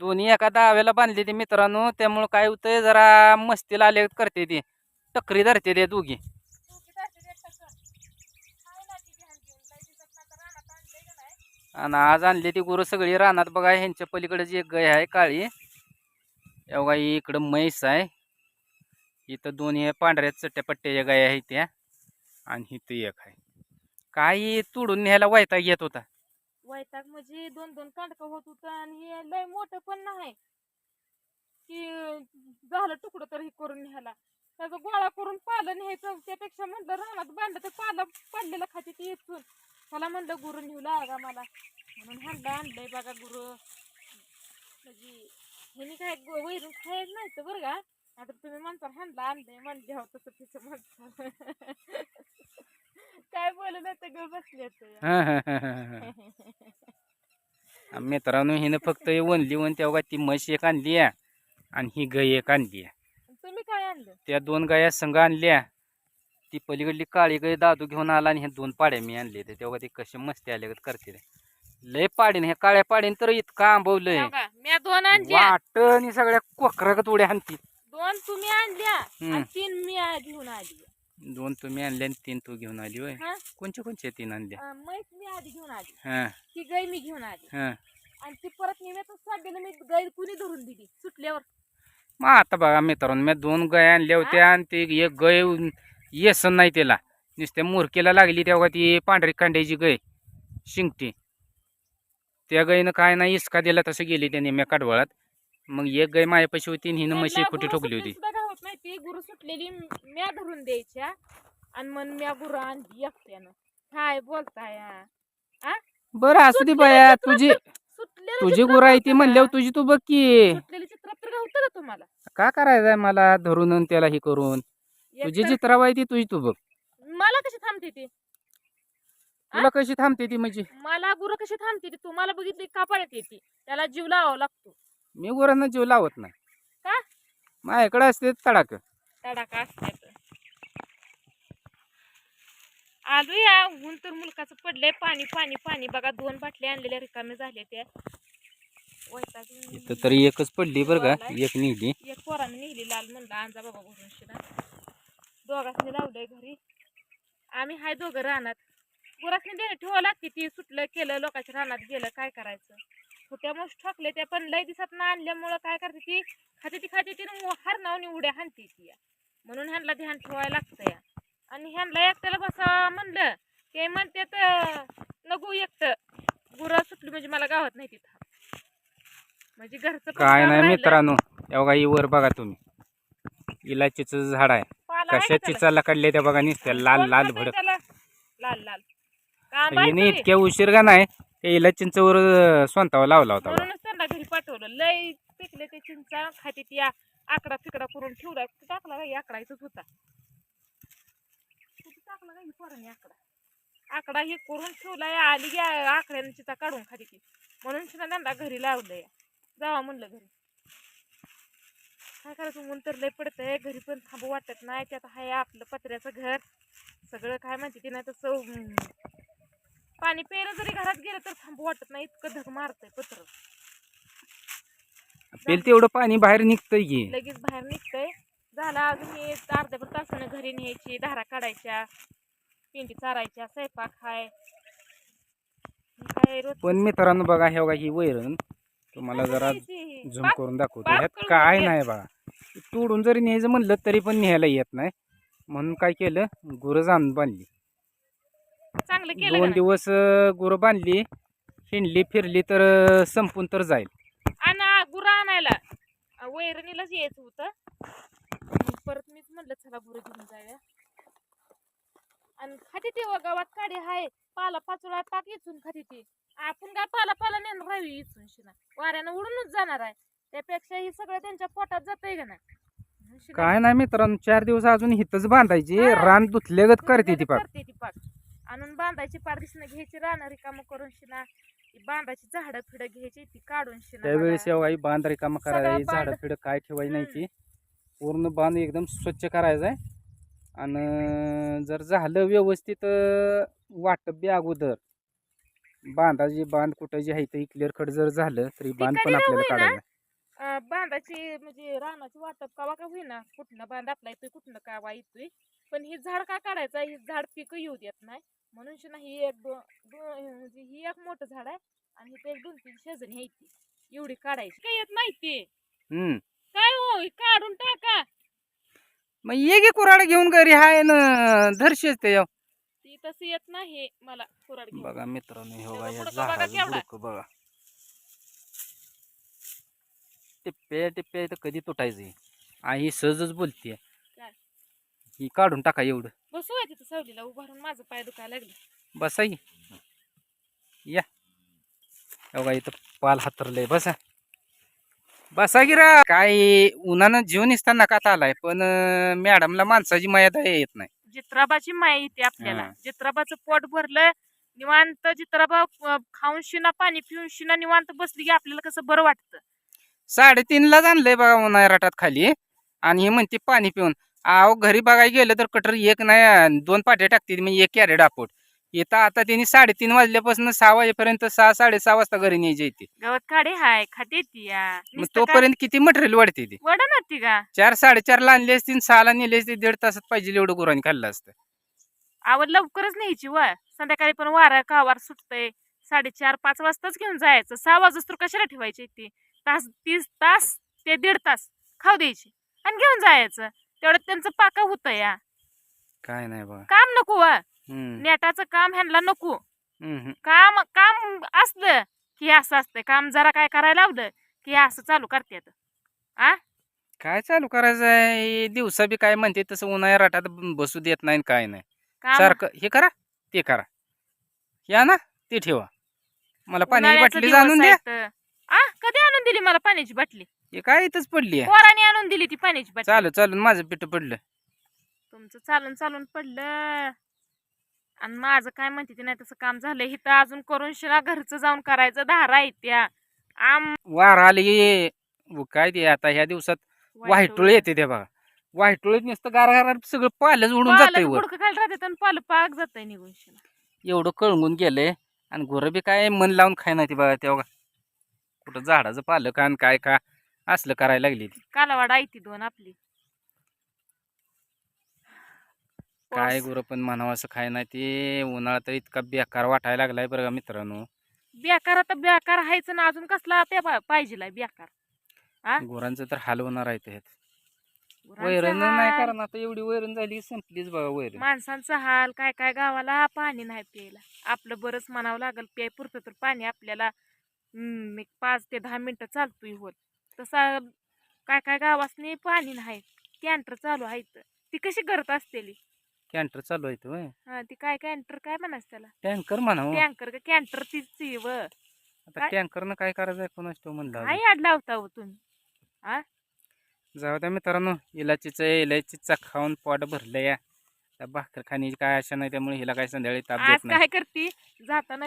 दोन्ही एका दाव्याला बांधली ती मित्रांनो त्यामुळं काय होतंय जरा मस्तीला आले करते ती. टकरी धरते ते दोघी. आणि आज आणली ती गुरु सगळी रानात बघा ह्यांच्या पलीकडे जी एक गाय आहे काळी. एवढा इकडं म्हैस आहे. इथं दोन्ही पांढऱ्या चट्ट्या पट्ट्याच्या गाय आहे त्या. आणि इथं एक आहे. काही तुडून न्यायला वायता येत होता. वैताग म्हणजे दोन दोन कांडकं होत होतं आणि हे लय मोठं पण नाही. की झालं तुकडं तर हे करून न्यायला त्याचा गोळा करून पालं न्यायचं त्यापेक्षा म्हणलं रानात बांधलं तर पालं पडलेलं खाते ते इथून. मला म्हणलं गुरु नेऊ लागा मला. म्हणून हाणलं आणलंय बघा गुरु. म्हणजे ह्यानी काय वैरून खायचं नाही तर बरं का? आता तुम्ही म्हणता हाणलं आणलंय. म्हणले हो तसं तिचं म्हणता काय बोलू तर ग बसले मित्रांनो हिनं फक्त हे वनली वन तेव्हा ती म्हशी एक आणली आहे आणि ही गाय एक आणली आहे. तुम्ही काय आणलं? त्या दोन गाया संघ आणल्या. ती पलीकडली काळी गाय दादू घेऊन आला आणि ह्या दोन पाड्या मी आणले ते. तेव्हा ते कसे मस्ती आले करते ते. लय पाडीन ह्या काळ्या पाडीन तर इतकं आंबवलंय. हो का? म्या दोन आणल्या वाट आणि सगळ्या कोकरागत उड्या हाणती दोन तुम्ही आणल्या हम्म. तीन मी आ- घेऊन आली. दोन तुम्ही आणले आणि तीन तू घेऊन आली होय? हा? कोणचे कोणचे तीन आणल्या? अं, म्हैस मी आधी घेऊन आली. हा. ती गाय मी घेऊन आली. हा. आणि ती परत निम्यातच मी गाय कुणी धरून दिली? सुटल्यावर. मग आता बघा मित्रांनो मी दोन गाय आणल्या होत्या आणि ते एक गाय येसन नाही त्याला नुसत्या मुरकेला लागली तेव्हा ती पांढरी कांड्याची गाय शिंगटी. त्या गायीनं काय नाही इसका दिला तसं गेली त्याने मी कडवळात. मग एक गाय मायापाशी होती आणि हिनं म्हशी कुठे ठोकली होती. नाही. ती गुरु सुटलेली म्या धरून द्यायच्या आणि मग म्या गुरु आणली एकट्यानं. काय बोलताय हा? बरं असू दे बाया तुझी तुझी गुरं आहे ती म्हणल्यावर? तुझी तू बघ की. सुटलेलं गावतं का तुम्हाला? का करायचंय मला धरून आणि त्याला हे करून? एक तुझी तर- चित्राबाई ती तुझी तू बघ. मला कशी थांबते ती? तुला कशी थांबते ती म्हणजे? मला गुरु कशी थांबते ती? तुम्हाला बघितली का पळत येते त्याला जीव लावावा लागतो. मी गुरांना जीव लावत नाही. का? माझ्याकडे असते तडाक तडाखा असतात. आलो या ऊन तर मुलकाचं पडलंय. पाणी पाणी पाणी. बघा दोन बाटल्या आणलेल्या रिकामे झाले त्या. वैतागून इथं तरी एकच पडली बरं का. एक निघली एक पोराने नेली लाल म्हणलं आणजा बाबा भरून शिना दोघांनी लावलंय घरी. आम्ही हाय दोघं रानात. गुरासने देणे ठेवावं लागते ती. सुटलं केलं लोकांच्या रानात गेलं काय करायचं? छोट्या मोठ ठोकले त्या पण लय दिवसात ना आणल्यामुळं काय करते ती खाते ती खाते ती हार नावनी उड्या हाणते ती या. म्हणून ह्यांना ध्यान ठेवायला लागतं या आणि ह्यांना एकट्याला बसा म्हणलं ते म्हणते तर नको एकटं गुरं सुटली म्हणजे मला गावात नाही तिथं म्हणजे घरचं पण काय काम नाही राहिलं. मित्रांनो एवढा वर बघा तुम्ही इलाचीचं झाड आहे पाला आहे का कशा त्याला? चिचाला काढले त्या बघा नुसत्या लाल कोण लाल खातंय भडक त्याला? लाल लाल काम आहे हिने सगळी. इतक्या उशीर का नाही ते इलाचिंचवर स्वतःवर लावला होता म्हणूनच त्यांना घरी पाठवलं. लय पिकले ते चिंचा खाते ती आ- आकडा फिकडा करून ठेवला. टाकला काही आकडा इथंच होता. कुठं टाकला काही पोरांनी आकडा. आकडा हे करून ठेवलाय आली गे आकड्यानं चिचा काढून खाते ती. म्हणून सुद्धा त्यांना घरी लावलंय. जावा म्हणलं घरी. काय करायचं? ऊन तर लय पडतंय. घरी पण थांबू वाटत नाही. त्यात हाय आपलं पत्र्याचं घर. सगळं काय माहिती ते नाही तसं पाणी प्यायला जरी घरात गेलं तर थांबू वाटत नाही इतकं धग मारतंय पत्र. पेल तेवढं पाणी बाहेर निघतंय की. लगेच बाहेर निघतंय. झाला अजून हे अर्ध्या भर तासानं घरी न्यायची धारा काढायच्या पिंडी चारायच्या स्वयंपाक हाय. काय रोज पण मित्रांनो बघा हे बघा ही वैरण. तुम्हाला जरा झूम करून दाखवतो. बाप ह्यात करून काय. नाही बघा तोडून जरी न्यायचं म्हणलं तरी पण न्यायला येत नाही. म्हणून काय केलं? गुरं जाणून बांधली. चांगलं केलं दोन का नाही? दिवस गुरं बांधली हिंडली फिरली तर अं, संपून तर जाईल. आणि गुरं आणायला. अं, वैरणीलाच यायचं होतं. मग परत मीच म्हणलं चला गुरं घेऊन जाऊया. आणि खाते ते व गावात काडी हाय पाला पाचोळा पाक इचून खाते ती. आपण काय पाला पाला नेणार राहावी इचून शिना. वाऱ्यानं उडूनच जाणार आहे. त्यापेक्षा ही सगळं त्यांच्या पोटात जातंय का नाही? म्हणून शिना काय नाही मित्रांनो चार दिवस अजून हिथच बांधायची. हा. रान दुथल्यागत करते ती पाक. करते ती पाक. आणून बांधायची पारदिसनं घ्यायची राहणार रिकामं करून शिना ती बांधायची झाडं फिडं घ्यायची ती काढून शिना त्यावेळेस. एवढा बांध रिकामा सगळं करायची बांध- झाडं फिडं काय ठेवायची नाही. ती पूर्ण बांध एकदम स्वच्छ करायचा आहे आणि जर झालं व्यवस्थित अं, वाटप बी अगोदर बांधाची बांध कुठं जी आहे ते क्लिअर कट जर झालं तरी बांध पण कधी आपल्याला. काढायला अं, बांधाची म्हणजे रानाची वाटप कवा का होईना. कुठनं बांध आपला येतोय कुठनं कावा येतोय. पण हे झाड का काढायचं? हे झाड पिकं येऊ देत नाही. म्हणून शना ही एक म्हणजे ही एक मोठं झाड आहे आणि इथे एक दोन तीन शेजणी आहे ती. एवढी काढायची. काय येत नाही ते. हम्म. काय हो? हे काढून टाका. मग ये गे कुराड घेऊन घरी. हाय न धरशीच ते याव. ती तसं येत नाही मला कुराड घेऊन. बघा मित्रांनो हे बघा त्याचं या बुडकं बघा झाडाचं केवढं. बुडकं बघा. टिप्पे टिप्पे तर कधी तुटायचं. आई ही सहजच बोलतीये. काय? ही काढून टाका एवढं. बसू आहे तिथं सावलीला उभारून माझं पाय दुखायला लागलं. बसा की या. बघा इथं पाल हातरलंय. बसा. बसा की रा. काय उन्हानं जीवन इसताना का आलाय? पण अं, मॅडमला माणसाची माया दया येत नाही. जित्राबाची माय येते आपल्याला. हा. जित्राबाचं पोट भरलं निवांत जित्राबा अं, खाऊन शिना पाणी पिऊन शिना निवांत बसली की आपल्याला कसं बरं वाटतं? साडेतीनलाच आणलंय बघा उन्हाळ्या राटात खाली. आणि हे म्हणते पाणी पिऊन. अहो घरी बघायला गेलं तर कटर एक नाही दोन पाट्या टाकते म्हणजे एक कॅरेट आपोट इथं आता त्यांनी साडेतीन वाजल्यापासून सहा वाजेपर्यंत सहा साडेसहा वाजता घरी न्यायची येते गवत काढे हाय खाते ती या. मग नुसतं काय- तोपर्यंत किती मटेरियल वाढते ती? वडा ना ती का? चार साडेचारला आणली असती आणि सहाला नेली असती दीड तासात पाहिजे एवढं गुरांनी खाल्लं असतं. आवड लवकरच न्यायची व. संध्याकाळी पण वारा कावार सुटतंय. साडेचार पाच वाजताच घेऊन जायचं. सहा वाजता तर कशाला ठेवायची ती तास तीस तास ते दीड तास खाऊ द्यायची आणि घेऊन जायचं. तेवढं त्यांचं पाका होतं या. काय नाही बघा काम नको व. हम्म, नेटाचं काम ह्यांना नको. हम्म. काम काम असलं की असं असतं. काम जरा काय करायला लावलं की असं चालू करतात काय चालू करायचं आहे? दिवसा बी काय म्हणते तसं उन्हाळ्या राटात बसू देत नाही आणि काय नाही. काम? सारखं हे करा ते करा. या ना ते ठेवा. मला पाण्याची उन्हाळ्याचं बाटली दिवस आणून द्या. आहेत. आणून दिली मला पाण्याची बाटली. हे काय इथंच पडली आहे? पोराने आणून दिली ती पाण्याची बाटली. चालू चालून माझं पिठ पडलं. तुमचं चालून चालून पडलं. आणि माझं काय म्हणते ते नाही तसं काम झालं इथं अजून करून शिना घरचं जाऊन करायचं धारा आहेत त्या. आम वार आले व काय ते आता ह्या दिवसात वाहिटुळे येते ते बघा. वाहिटुळे नुसतं गार गार सगळं पालच उडून जातंय वर. गुडकं खायला राहते आणि पाल पाक जातंय निघून शिना एवढं कळंगून गेलंय. आणि गुरं बी काय मन लावून खाय नाही ती बघा तेव्हा कुठं झाडाचं पालं का आणि काय का असलं करायला लागली ती. कालावाडा आहे ती दोन आपली. काय गुरं पण म्हणावं असं खाय नाही ते उन्हाळा तर इतका बेकार वाटायला लागलाय बरं का मित्रांनो. बेकार आता बेकार हायचं ना अजून कसला पाहिजे बेकार. आ? गुरांचं तर हाल होणार आहे गुरांचं वैरण नाही हाल, कारण आता एवढी वैरण झाली संपलीच बघा वैरण. माणसांचा हाल काय काय गावाला पाणी नाही प्यायला. आपलं बरंच म्हणावं लागल प्याय पुरतं तर पाणी आपल्याला एक पाच ते दहा मिनिटं चालतोय होत. तसा काय काय गावासनी पाणी नाही कॅन्टर चालू आहेत ती कशी करत असतेली? कॅन्टर चालू आहे होय. हा ती काय कॅन्टर काय म्हणायचं त्याला? टँकर म्हणावं टँकर का कॅन्टर तीच ती व. आता काय? टँकरनं काय करायचं आहे? कोणाच तो म्हणलं काय. आड लावता हो तुम्ही. जाऊ द्या मित्रांनो इलाचीचं इलाचीचा खाऊन पोट भरलं या. भाकर खाण्याची काय आशा नाही त्यामुळे हिला काय संध्याकाळी ताप आज देत नाही. काय करते? जाताना